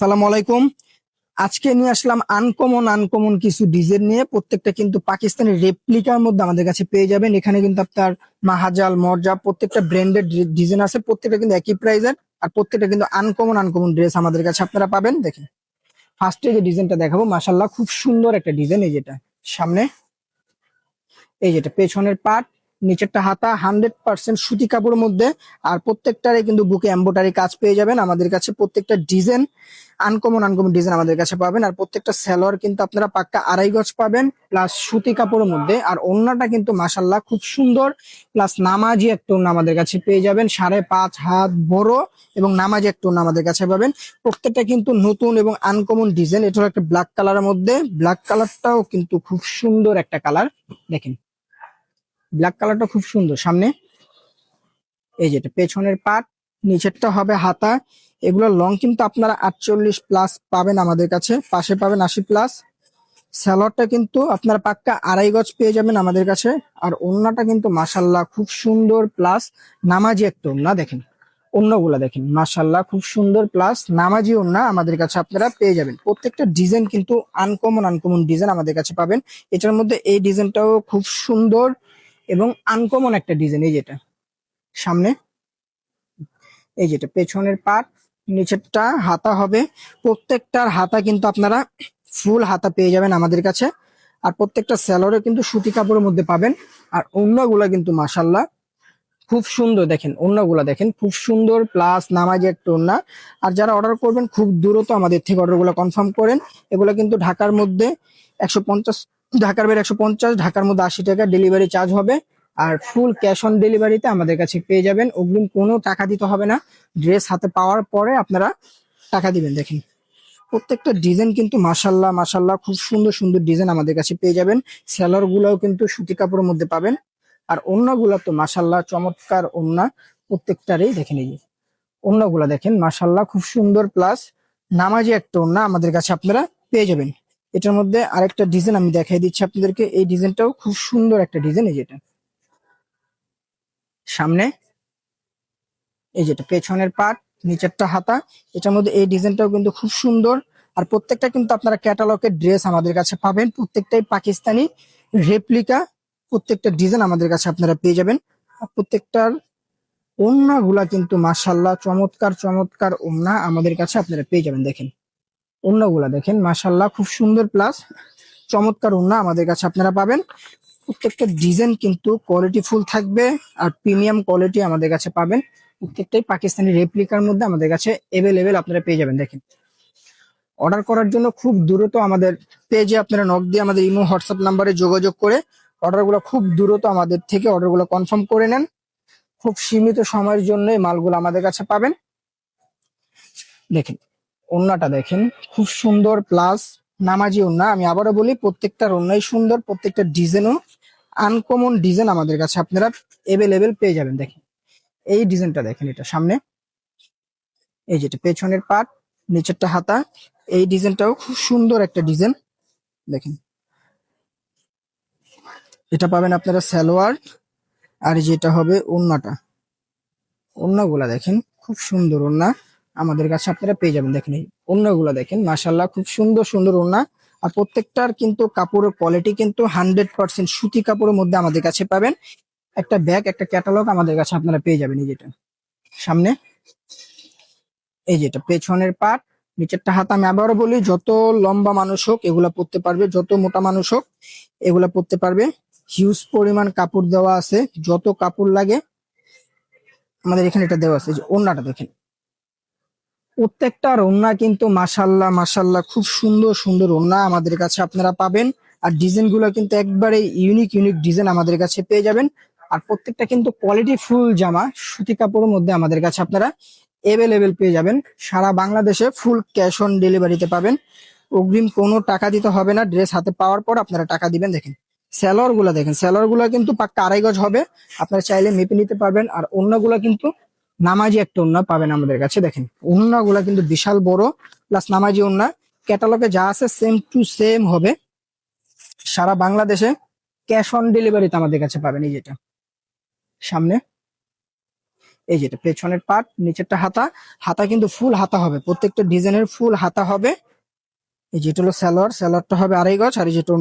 সালাম আলাইকুম। আজকে নিয়ে আসলাম আনকমন আনকমন কিছু ডিজাইন নিয়ে। প্রত্যেকটা কিন্তু পাকিস্তানি রেপ্লিকার মধ্যে আমাদের কাছে পেয়ে যাবেন। এখানে কিন্তু আপনার মাহাজাল, মর্জা, প্রত্যেকটা ব্র্যান্ডেড ডিজাইন আছে। প্রত্যেকটা কিন্তু একই প্রাইজের আর প্রত্যেকটা কিন্তু আনকমন আনকমন ড্রেস আমাদের কাছে আপনারা পাবেন। দেখেন ফার্স্টে যে ডিজাইনটা দেখাবো মাসাল্লাহ খুব সুন্দর একটা ডিজাইন এই যেটা। সামনে এই যেটা, পেছনের পার্ট নিচেরটা হাতা হান্ড্রেড পার্সেন্ট সুতি কাপড়ের মধ্যে। আর প্রত্যেকটারে কিন্তু বুকে এম্বোটারি কাজ পেয়ে যাবেন। আমাদের কাছে প্রত্যেকটা ডিজাইন আনকমন আনকমন ডিজাইন আমাদের কাছে পাবেন। আর প্রত্যেকটা সালোয়ার কিন্তু আপনারা পাক্কা আড়াই গজ পাবেন প্লাস সুতি কাপড়ের মধ্যে। আর ওন্নাটা কিন্তু মাসাল্লাহ খুব সুন্দর প্লাস নামাজি একটা ওন্না আমাদের কাছে পেয়ে যাবেন, সাড়ে পাঁচ হাত বড় এবং নামাজি একটা ওন্না আমাদের কাছে পাবেন। প্রত্যেকটা কিন্তু নতুন এবং আনকমন ডিজাইন এটা একটা ব্ল্যাক কালারের মধ্যে। ব্ল্যাক কালারটাও কিন্তু খুব সুন্দর একটা কালার দেখেন ব্ল্যাক কালারটা খুব সুন্দর। সামনে, এই যেটা পেছনের পাট নিচেরটা হবে হাতা। এগুলো লং কিন্তু আপনারা আটচল্লিশ প্লাস পাবেন আমাদের কাছে। পাশে পাবেন আশি প্লাস স্যালোয়ারটা কিন্তু আপনারা পাক্কা আড়াই গজ পেয়ে যাবেন আমাদের কাছে। আর ওন্নাটা কিন্তু মাসাল্লাহ খুব সুন্দর প্লাস নামাজি একটা ওন্না, দেখেন। অন্যগুলা দেখেন মাসাল্লাহ খুব সুন্দর প্লাস নামাজি ওন্না আমাদের কাছে আপনারা পেয়ে যাবেন। প্রত্যেকটা ডিজাইন কিন্তু আনকমন আনকমন ডিজাইন আমাদের কাছে পাবেন। এটার মধ্যে এই ডিজাইনটাও খুব সুন্দর এবং আনকমন একটা ডিজাইন এই যেটা সামনে। এই যেটা পেছনের পাট নিচেরটা হাতা হবে। প্রত্যেকটার হাতা কিন্তু আপনারা ফুল হাতা পেয়ে যাবেন আমাদের কাছে। আর প্রত্যেকটা স্যালোরে কিন্তু সুতি কাপড়ের মধ্যে পাবেন। আর অন্যগুলা কিন্তু মাসাল্লাহ খুব সুন্দর দেখেন অন্যগুলা দেখেন, খুব সুন্দর প্লাস নামাজি একটা আর যারা অর্ডার করবেন, খুব দ্রুত আমাদের থেকে অর্ডারগুলো কনফার্ম করেন। এগুলো কিন্তু ঢাকার মধ্যে একশো পঞ্চাশ, ঢাকার বাইরে একশো ঢাকার মধ্যে আশি টাকা ডেলিভারি চার্জ হবে। আর ফুল ক্যাশ অন ডেলিভারিতে আমাদের কাছে পেয়ে যাবেন। অগ্রিম কোনো টাকা দিতে হবে না। ড্রেস হাতে পাওয়ার পরে আপনারা টাকা দিবেন, দেখেন। প্রত্যেকটা ডিজাইন কিন্তু মাসাল্লাহ মাসাল্লাহ খুব সুন্দর সুন্দর ডিজাইন আমাদের কাছে পেয়ে যাবেন। সেলার গুলাও কিন্তু সুতি কাপড়ের মধ্যে পাবেন। আর অন্যগুলা তো মাসাল্লাহ চমৎকার ওন্না প্রত্যেকটারই, দেখেন এই অন্যগুলা দেখেন মাসাল্লাহ খুব সুন্দর প্লাস নামাজি একটা ওন্না আমাদের কাছে আপনারা পেয়ে যাবেন। এটার মধ্যে আরেকটা ডিজাইন আমি দেখাই দিচ্ছি আপনাদেরকে। এই ডিজাইনটাও খুব সুন্দর একটা ডিজাইন এই যেটা সামনে। এই যেটা পেছনের পাট নিচেরটা হাতা। এটার মধ্যে এই ডিজাইনটাও কিন্তু খুব সুন্দর। আর প্রত্যেকটা কিন্তু আপনারা ক্যাটালগের ড্রেস আমাদের কাছে পাবেন। প্রত্যেকটাই পাকিস্তানি রেপ্লিকা প্রত্যেকটা ডিজাইন আমাদের কাছে আপনারা পেয়ে যাবেন। প্রত্যেকটার ওন্নাগুলা কিন্তু মাসাল্লাহ চমৎকার চমৎকার ওন্না আমাদের কাছে আপনারা পেয়ে যাবেন, দেখেন। ওন্নাগুলা দেখেন মাসাল্লাহ খুব সুন্দর প্লাস চমৎকার ওন্না আমাদের কাছে আপনারা পাবেন। প্রত্যেকটা ডিজাইন কিন্তু কোয়ালিটি ফুল থাকবে আর প্রিমিয়াম কোয়ালিটি আমাদের কাছে পাবেন। প্রত্যেকটাই পাকিস্তানি রেপ্লিকার মধ্যে আমাদের কাছে এভেলেবেল আপনারা পেয়ে যাবেন, দেখেন। অর্ডার করার জন্য খুব দ্রুত আমাদের পেজে আপনারা নক দিয়ে আমাদের ইমো, হোয়াটসঅ্যাপ নাম্বারে যোগাযোগ করে অর্ডারগুলো খুব দ্রুত আমাদের থেকে অর্ডারগুলো কনফার্ম করে নেন। খুব সীমিত সময়ের জন্য মালগুলো আমাদের কাছে পাবেন। দেখেন ওন্নাটা দেখেন, খুব সুন্দর প্লাস নামাজি ওন্না আমি আবারও বলি, প্রত্যেকটা ওন্নাই সুন্দর, প্রত্যেকটা ডিজাইনও আনকমন ডিজাইন আমাদের কাছে আপনারা এভেলেবেল পেয়ে যাবেন, দেখেন। এই ডিজাইনটা দেখেন এটা সামনে। এই যেটা পেছনের পাট নিচেরটা হাতা, এই ডিজাইনটাও খুব সুন্দর একটা ডিজাইন। দেখেন। এটা পাবেন আপনারা সালোয়ার, আর যেটা হবে ওন্নাটা। ওন্নাগুলা দেখেন, খুব সুন্দর ওন্না। আমাদের কাছে আপনারা পেয়ে যাবেন। দেখেন এই দেখেন মাসাল্লাহ খুব সুন্দর সুন্দর ওন্না আর প্রত্যেকটার কিন্তু কাপড়ের কোয়ালিটি কিন্তু হান্ড্রেড পার্সেন্ট সুতি কাপড়ের মধ্যে আমাদের কাছে পাবেন। একটা ব্যাগ একটা ক্যাটালগ আমাদের কাছে আপনারা পেয়ে যাবেন এই যেটা। সামনে, এই যেটা, পেছনের পাট নিচেরটা হাত আমি আবারও বলি, যত লম্বা মানুষ হোক এগুলা পরতে পারবে, যত মোটা মানুষ হোক এগুলা পরতে পারবে। হিউজ পরিমাণ কাপড় দেওয়া আছে, যত কাপড় লাগে। আমাদের এখানে এটা দেওয়া আছে যে ওন্নাটা দেখেন। প্রত্যেকটার ওন্না কিন্তু মাসাল্লাহ মাসাল্লাহ খুব সুন্দর সুন্দর ওন্না আমাদের কাছে আপনারা পাবেন। আর ডিজাইনগুলো কিন্তু একবারে ইউনিক ইউনিক ডিজাইন আমাদের কাছে পেয়ে যাবেন। আর প্রত্যেকটা কিন্তু কোয়ালিটি ফুল জামা, সুতি কাপড়ের মধ্যে আমাদের কাছে আপনারা এভেলেবেল পেয়ে যাবেন। সারা বাংলাদেশে ফুল ক্যাশ অন ডেলিভারিতে পাবেন। অগ্রিম কোনো টাকা দিতে হবে না ড্রেস হাতে পাওয়ার পর আপনারা টাকা দিবেন। দেখেন স্যালোয়ারগুলা দেখেন স্যালোয়ারগুলা কিন্তু পাক্কা আড়াই গজ হবে। আপনারা চাইলে মেপে নিতে পারবেন। আর অন্যগুলা কিন্তু নামাজি একটা ওন্না পাবেন আমাদের কাছে। দেখেন ওন্নাগুলা কিন্তু বিশাল বড় প্লাস নামাজি ওন্না ক্যাটালগে যা আছে সেম টু সেম হবে। সারা বাংলাদেশে ক্যাশ অন ডেলিভারিতে আমাদের কাছে পাবেন এই যেটা। সামনে, এই যেটা, পেছনের পার্ট নিচেরটা হাতা। হাতা কিন্তু ফুল হাতা হবে। প্রত্যেকটা ডিজাইনের ফুল হাতা হবে। এই যেটা হলো স্যালোয়ার স্যালোয়ারটা হবে আড়াই গজ, আর এই যেটা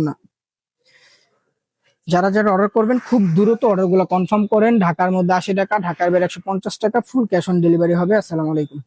যারা যারা অর্ডার করবেন, খুব দ্রুত অর্ডারগুলো কনফার্ম করেন। ঢাকার মধ্যে আশি টাকা, ঢাকার বাইরে একশো টাকা ফুল ক্যাশ অন ডেলিভারি হবে। আসসালামু আলাইকুম।